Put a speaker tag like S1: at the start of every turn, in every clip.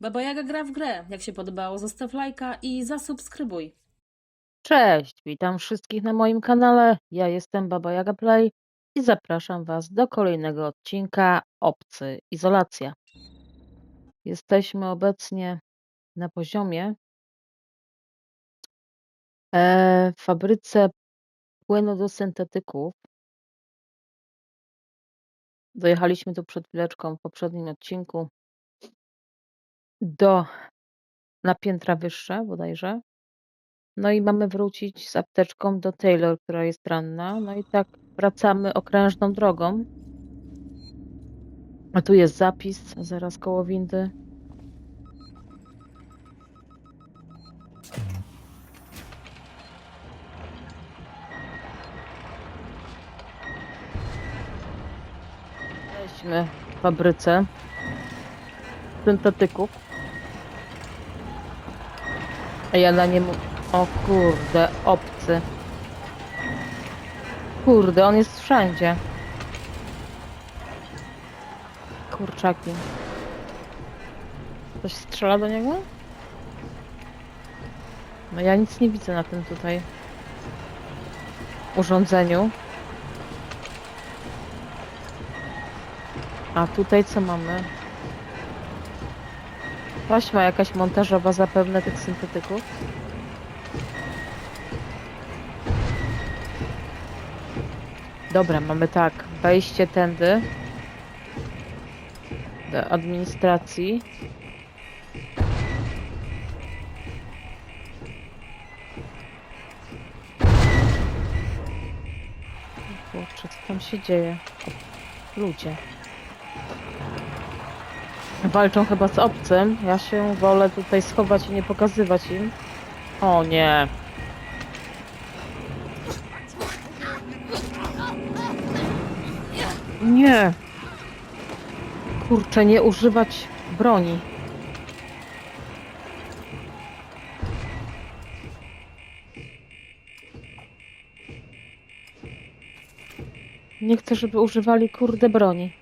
S1: Baba Jaga gra w grę. Jak się podobało, zostaw lajka i zasubskrybuj.
S2: Cześć, witam wszystkich na moim kanale. Ja jestem Baba Jaga Play i zapraszam Was do kolejnego odcinka Obcy Izolacja. Jesteśmy obecnie na poziomie e, w fabryce płynu do syntetyków. Dojechaliśmy tu przed chwileczką w poprzednim odcinku do na piętra wyższe bodajże. No i mamy wrócić z apteczką do Taylor, która jest ranna. No i tak wracamy okrężną drogą. A tu jest zapis, zaraz koło windy. Jesteśmy w fabryce syntetyków. A ja na nie... mu- O kurde, obcy. Kurde, on jest wszędzie. Kurczaki. Ktoś strzela do niego? No ja nic nie widzę na tym tutaj urządzeniu. A tutaj co mamy? Taśma jakaś montażowa zapewne tych syntetyków. Dobra, mamy tak, wejście tędy do administracji. Kurczę, co tam się dzieje? Ludzie. Walczą chyba z obcym. Ja się wolę tutaj schować i nie pokazywać im. O nie. Nie. Kurczę, nie używać broni. Nie chcę, żeby używali kurde broni.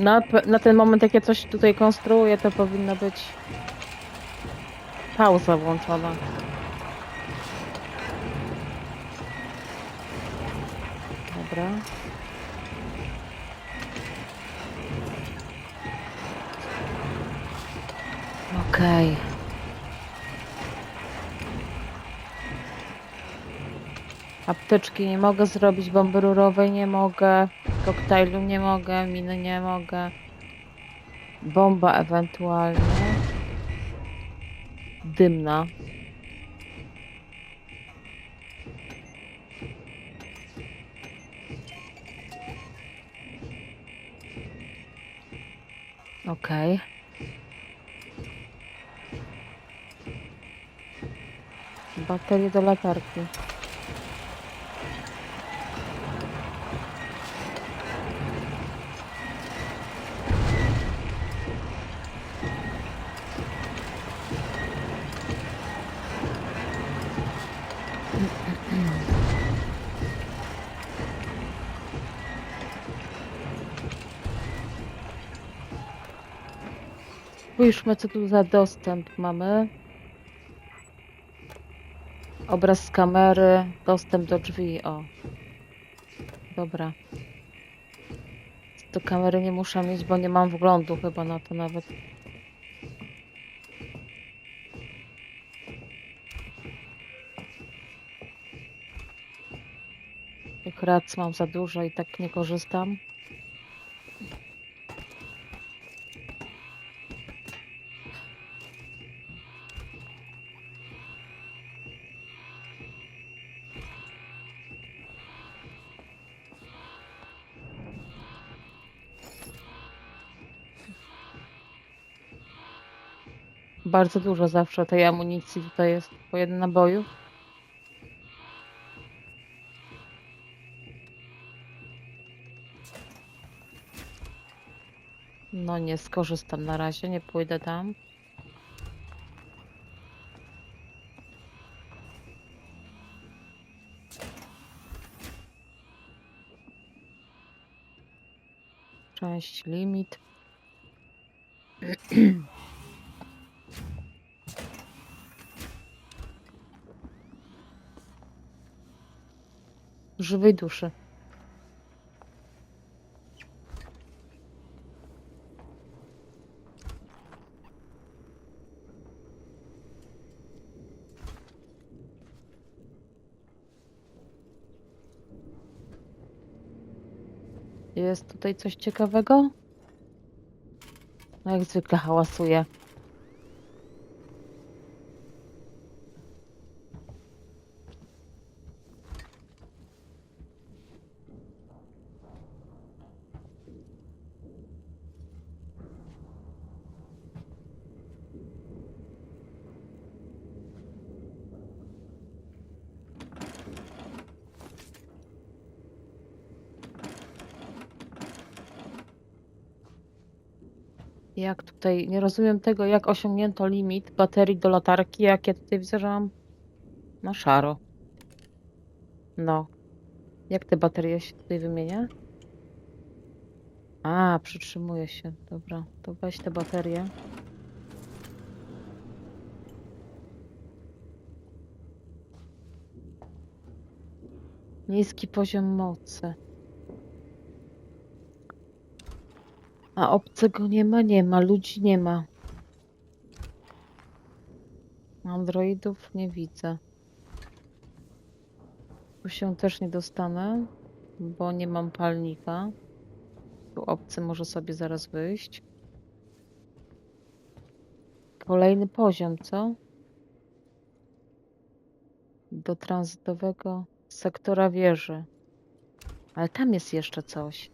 S2: Na, na ten moment, jak ja coś tutaj konstruuję, to powinna być pauza włączona. Dobra. Okej. Apteczki nie mogę zrobić, bomby rurowej nie mogę, koktajlu nie mogę, miny nie mogę. Bomba ewentualnie. Dymna. Okej. Baterie do latarki. Spójrzmy, co tu za dostęp mamy. Obraz z kamery, dostęp do drzwi, o. Dobra. Do kamery nie muszę mieć, bo nie mam wglądu chyba na to nawet. Tych rac mam za dużo i tak nie korzystam. bardzo dużo zawsze tej amunicji. Tutaj jest po jeden naboju. No nie skorzystam na razie, nie pójdę tam. Część limit. Żywej duszy. Jest tutaj coś ciekawego? No jak zwykle hałasuje. Jak tutaj, nie rozumiem tego, jak osiągnięto limit baterii do latarki, jak ja tutaj widzę, że mam na szaro. No. Jak te baterie się tutaj wymienia? A, przytrzymuje się. Dobra, to weź te baterie. Niski poziom mocy. A obcego nie ma? Nie ma. Ludzi nie ma. Androidów nie widzę. Tu się też nie dostanę, bo nie mam palnika. Tu obcy może sobie zaraz wyjść. Kolejny poziom, co? Do tranzytowego sektora wieży. Ale tam jest jeszcze coś.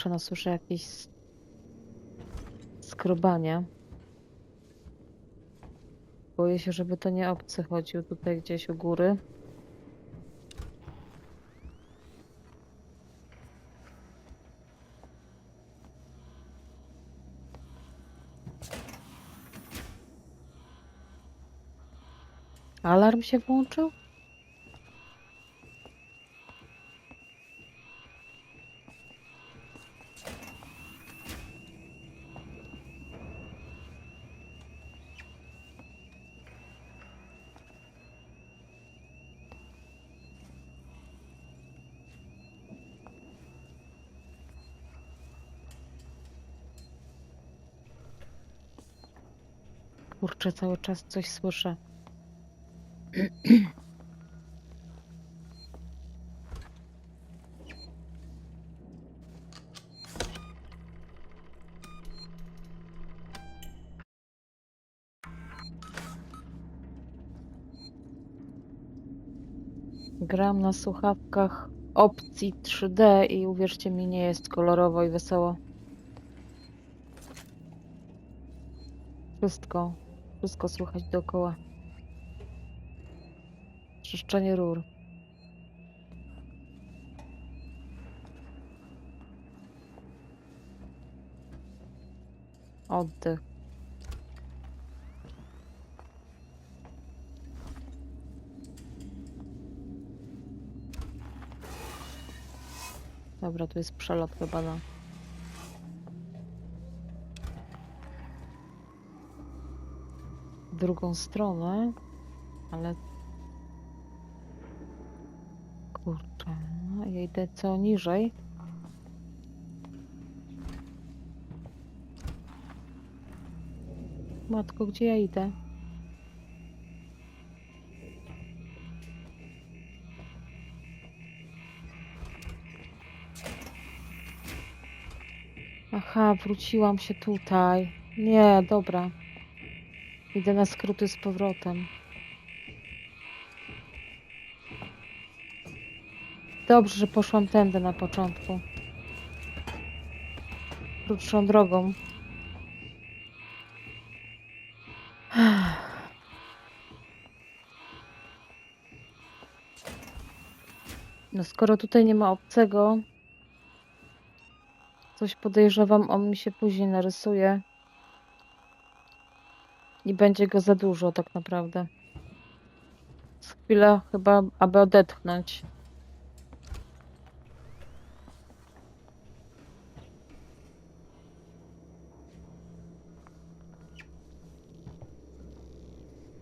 S2: Kurczę, no słyszę jakieś s- skrobanie. Boję się, żeby to nie obcy chodził tutaj gdzieś u góry. Alarm się włączył? Kurczę, cały czas coś słyszę. Gram na słuchawkach opcji 3D i uwierzcie mi, nie jest kolorowo i wesoło. Wszystko, wszystko słychać dookoła. Trzeszczenie rur. Oddech. Dobra, tu jest przelot chyba na... drugą stronę, ale kurczę, no, ja idę co niżej. Matko, gdzie ja idę? Aha, wróciłam się tutaj. Nie, dobra. Idę na skróty z powrotem. Dobrze, że poszłam tędy na początku. Krótszą drogą. No skoro tutaj nie ma obcego, coś podejrzewam, on mi się później narysuje. I będzie go za dużo tak naprawdę. teraz chwilę chyba, aby odetchnąć.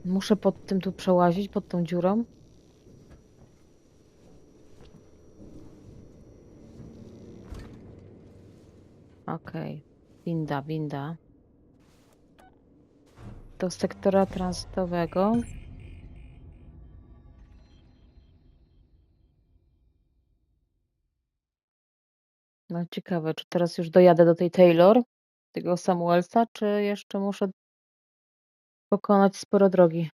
S2: Muszę pod tym tu przełazić, pod tą dziurą. Okej, winda, winda. Do sektora tranzytowego. No ciekawe, czy teraz już dojadę do tej Taylor, tego Samuelsa, czy jeszcze muszę pokonać sporo drogi.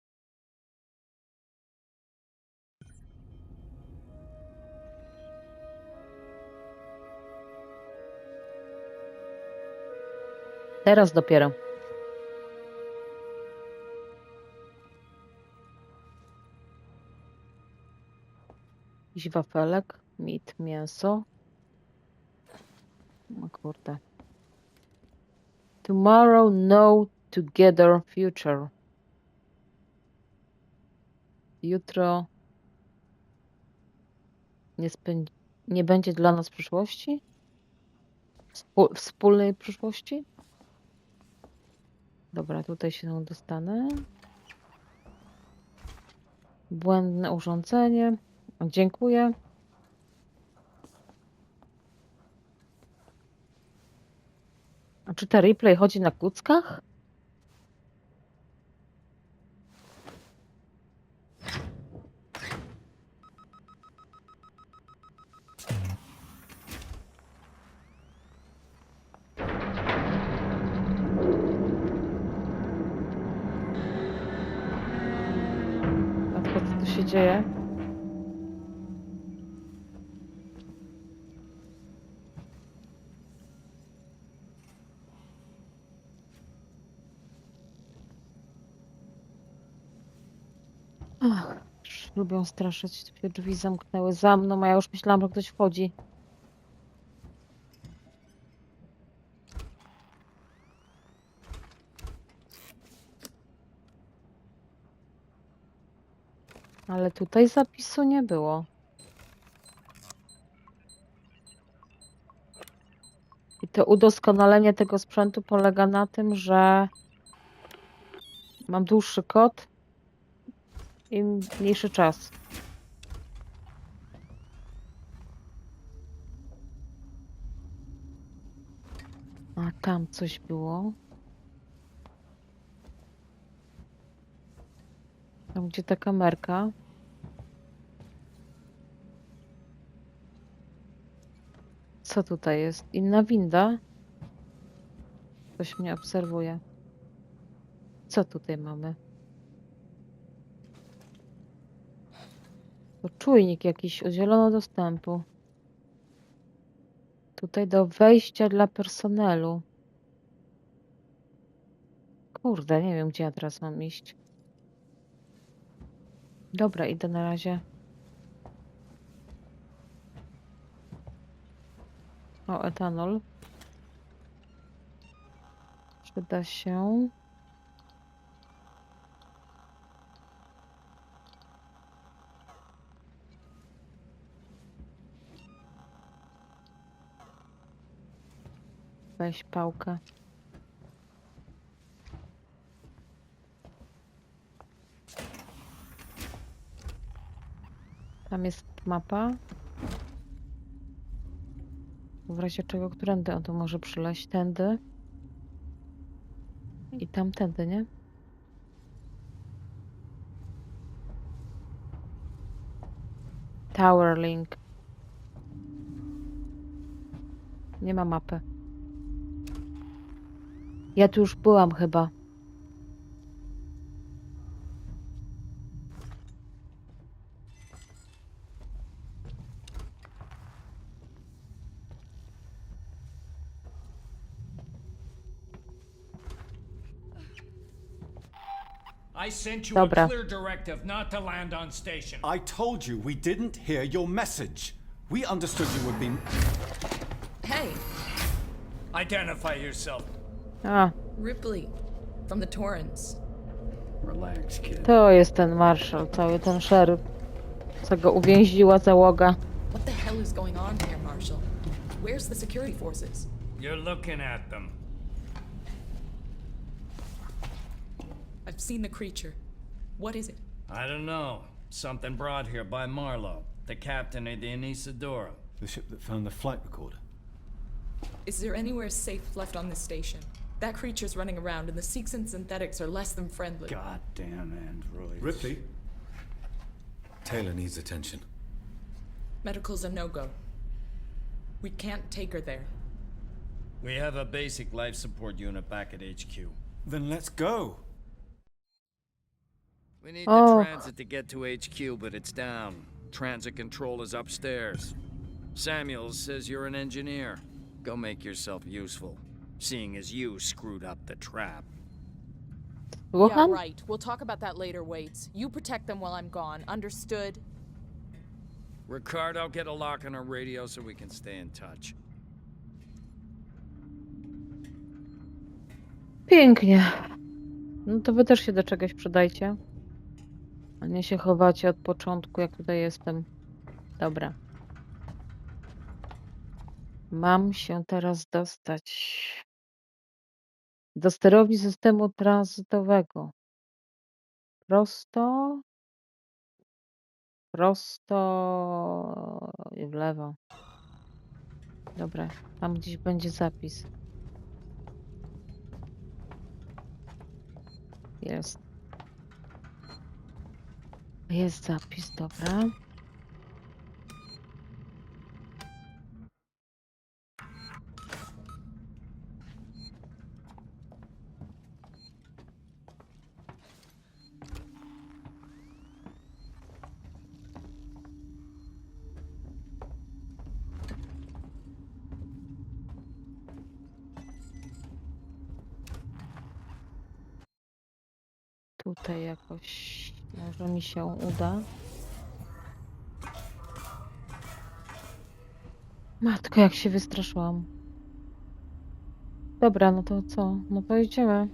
S2: Teraz dopiero. Jakiś wafelek, mit, mięso. O kurde. Tomorrow, no together future. Jutro nie, nie będzie dla nas przyszłości? Wspól- wspólnej przyszłości? Dobra, tutaj się dostanę. Błędne urządzenie. Dziękuję. A czy ta replay chodzi na kuckach? A co tu się dzieje? Lubią straszyć. Się drzwi zamknęły za mną, a ja już myślałam, że ktoś wchodzi. Ale tutaj zapisu nie było. I to udoskonalenie tego sprzętu polega na tym, że mam dłuższy kod i mniejszy czas. A tam coś było. Tam gdzie ta kamerka. Co tutaj jest? Inna winda? Ktoś mnie obserwuje. Co tutaj mamy? To czujnik jakiś, udzielono dostępu. Tutaj do wejścia dla personelu. Kurde, nie wiem gdzie ja teraz mam iść. Dobra, idę na razie. O, etanol. Przyda się. Weź pałkę. Tam jest mapa. W razie czego, którędy on tu może przyleść? Tędy. I tamtędy, nie? Tower Link. Nie ma mapy. Ja tu już byłam chyba.
S3: I sent you
S2: Dobra.
S3: a clear directive not to land on station.
S4: I told you we didn't hear your message. We understood you would be.
S5: Hey,
S3: Identify yourself.
S2: A,
S5: Ripley from the Torrens.
S3: Relax, kid.
S2: To jest ten marszał, cały ten szeryf, co go uwięziła załoga.
S5: What the hell is going on here, Marshal? Where's the security forces?
S3: You're looking at them.
S5: I've seen the creature. What is it?
S3: I don't know. Something brought here by Marlowe, the captain of the Anisadora.
S4: The ship that found the flight recorder.
S5: Is there anywhere safe left on this station? That creature's running around, and the Seeks and synthetics are less than friendly.
S3: Goddamn androids.
S4: Ripley. Taylor needs attention.
S5: Medical's a no-go. We can't take her there.
S3: We have a basic life support unit back at HQ.
S4: Then let's go.
S3: We need
S2: Oh.
S3: the transit to get to HQ, but it's down. Transit control is upstairs. Samuels says you're an engineer. Go make yourself useful, seeing as you screwed up the trap.
S2: Słucham?
S6: Yeah, right. We'll talk about that later, Waits. You protect them while I'm gone. Understood?
S3: Ricardo, get a lock on our radio so we can stay in touch.
S2: Pięknie. No to wy też się do czegoś przydajcie. A nie się chowacie od początku, jak tutaj jestem. Dobra. Mam się teraz dostać do sterowni systemu tranzytowego. Prosto. Prosto i w lewo. Dobra, tam gdzieś będzie zapis. Jest. Jest zapis, dobra. Tutaj jakoś może mi się uda. Matko, jak się wystraszyłam. Dobra, no to co? No to idziemy.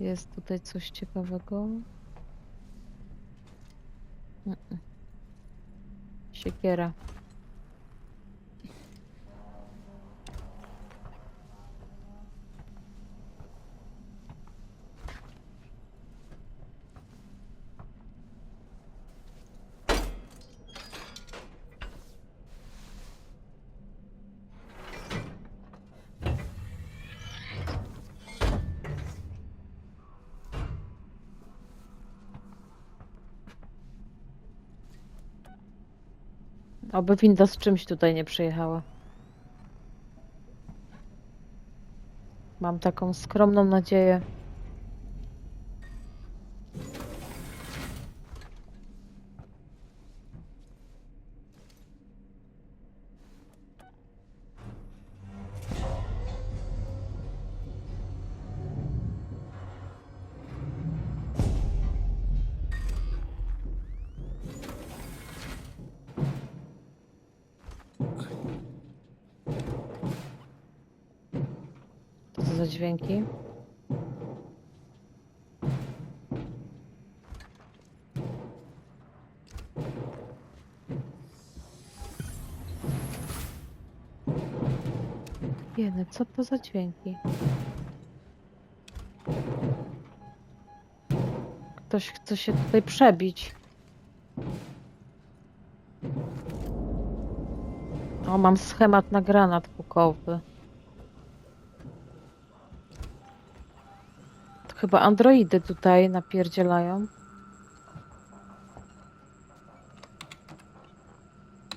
S2: Jest tutaj coś ciekawego? Siekiera. Oby winda z czymś tutaj nie przyjechała. Mam taką skromną nadzieję. Za dźwięki? Jeny, co to za dźwięki? Ktoś chce się tutaj przebić. O, mam schemat na granat pukowy. Chyba androidy tutaj napierdzielają.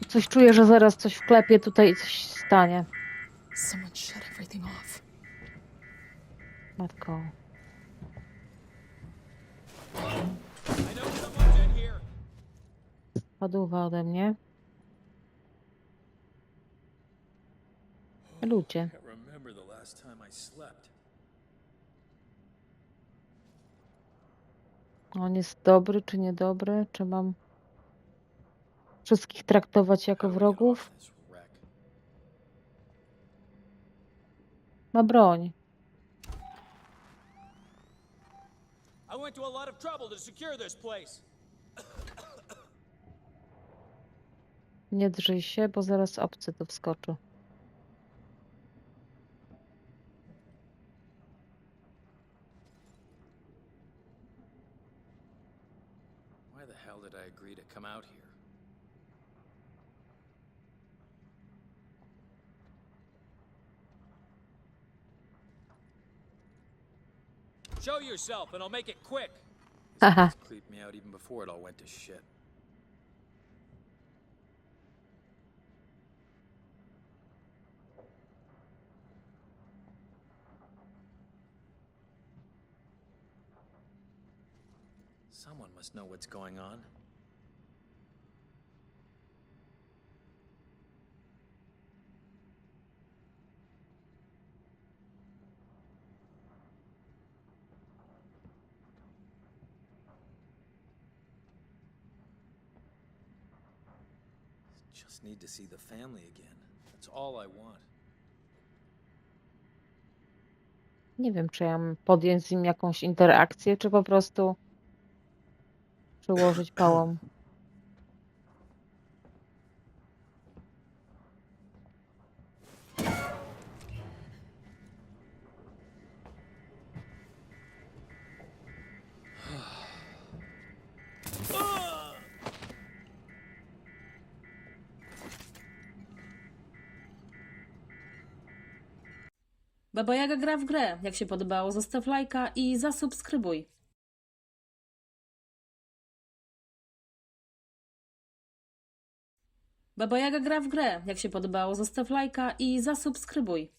S2: Coś czuję, że zaraz coś wklepie tutaj i coś stanie.
S5: Someone shut everything off.
S2: Matko. Paduwa ode mnie. Ludzie.
S7: I remember the last time I slept.
S2: On jest dobry czy niedobry? Czy mam wszystkich traktować jako wrogów? Ma broń.
S8: I went to a lot of trouble to secure this place.
S2: Nie drżyj się, bo zaraz obcy tu wskoczy.
S7: Come out here?
S8: Show yourself, and I'll make it quick.
S7: Creeped me out even before it all went to shit. Someone must know what's going on. To see the family again. That's all I want.
S2: Nie wiem, czy ja mam podjąć z nim jakąś interakcję, czy po prostu przyłożyć pałą.
S1: Baba Jaga gra w grę. Jak się podobało, zostaw lajka i zasubskrybuj. Baba Jaga gra w grę. Jak się podobało, zostaw lajka i zasubskrybuj.